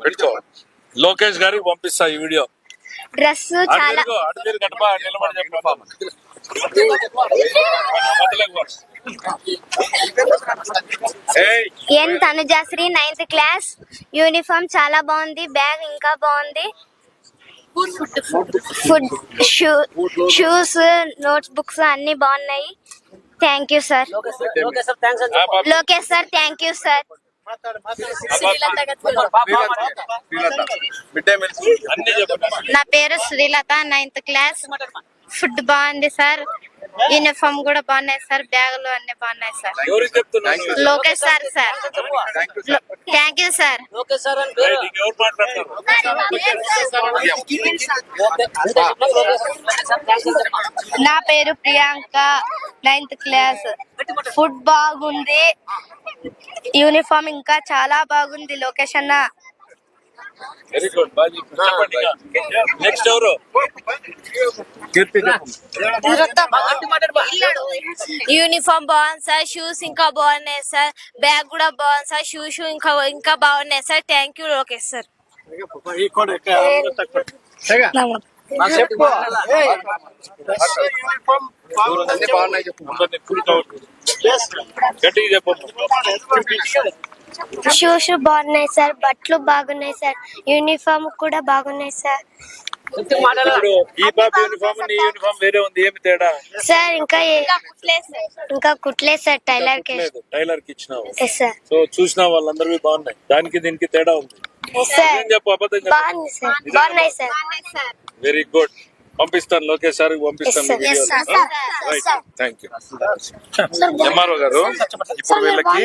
పెట్టుకో. లోకేష్ గారికి పంపిస్తా ఈ వీడియో. డ్రెస్ చాలా N Tanujasri ninth class uniform చాలా బాగుంది బ్యాగ్ ఇంకా బాగుంది. Food shoe shoes notes books అన్ని బాగున్నాయి. Thank you sir Lokesh sir thank you sir నా పేరు శ్రీలత నైన్త్ క్లాస్ ఫుడ్ బాగుంది సార్. యూనిఫామ్ కూడా బాగున్నాయి సార్. బ్యాగులు అన్ని బాగున్నాయి sir. Lokesh sir sir. Thank you sir ఎవరు మాట్లాడతారు? నా పేరు ప్రియాంక నైన్త్ క్లాస్ ఫుడ్ బాగుంది. యూనిఫామ్ ఇంకా చాలా బాగుంది. లోకేష్ అన్న. వెరీ గుడ్ బాగా చెప్పు. చెప్పండి ఇంకా. నెక్స్ట్ ఎవరు? కీర్తి చెప్పు. యూనిఫామ్ బాగుంది సార్. షూస్ ఇంకా బాగున్నాయి సార్. బ్యాగ్ కూడా బాగుంది సార్. షూ షూ ఇంకా ఇంకా బాగున్నాయి sir. Thank you Lokesh sir. చెప్పు. షూస్ బాగున్నాయి సార్ బట్టలు బాగున్నాయి సార్ యూనిఫామ్ కూడా బాగున్నాయి సార్. ఇప్పుడు ఈ పాప యూనిఫామ్ నీ యూనిఫామ్ వేరే ఉంది ఏమి తేడా? సార్ ఇంకా ఏ- ఇంకా కుట్లేదు సార్. టైలర్కి లేదు టైలర్కి ఇచ్చినావు. ఎస్ సార్ సో చూసిన వాళ్ళందరివి బాగున్నాయి. దానికి దీనికి తేడా ఉంది. ఎస్ సార్ ఏం చెప్పు అబద్ధం సార్. బాగున్నాయి సార్. Very good. పంపిస్తాను లోకేష్ సార్ పంపిస్తాను థ్యాంక్ యూ ఎంఆర్ఓ గారు ఇప్పుడు వీళ్ళకి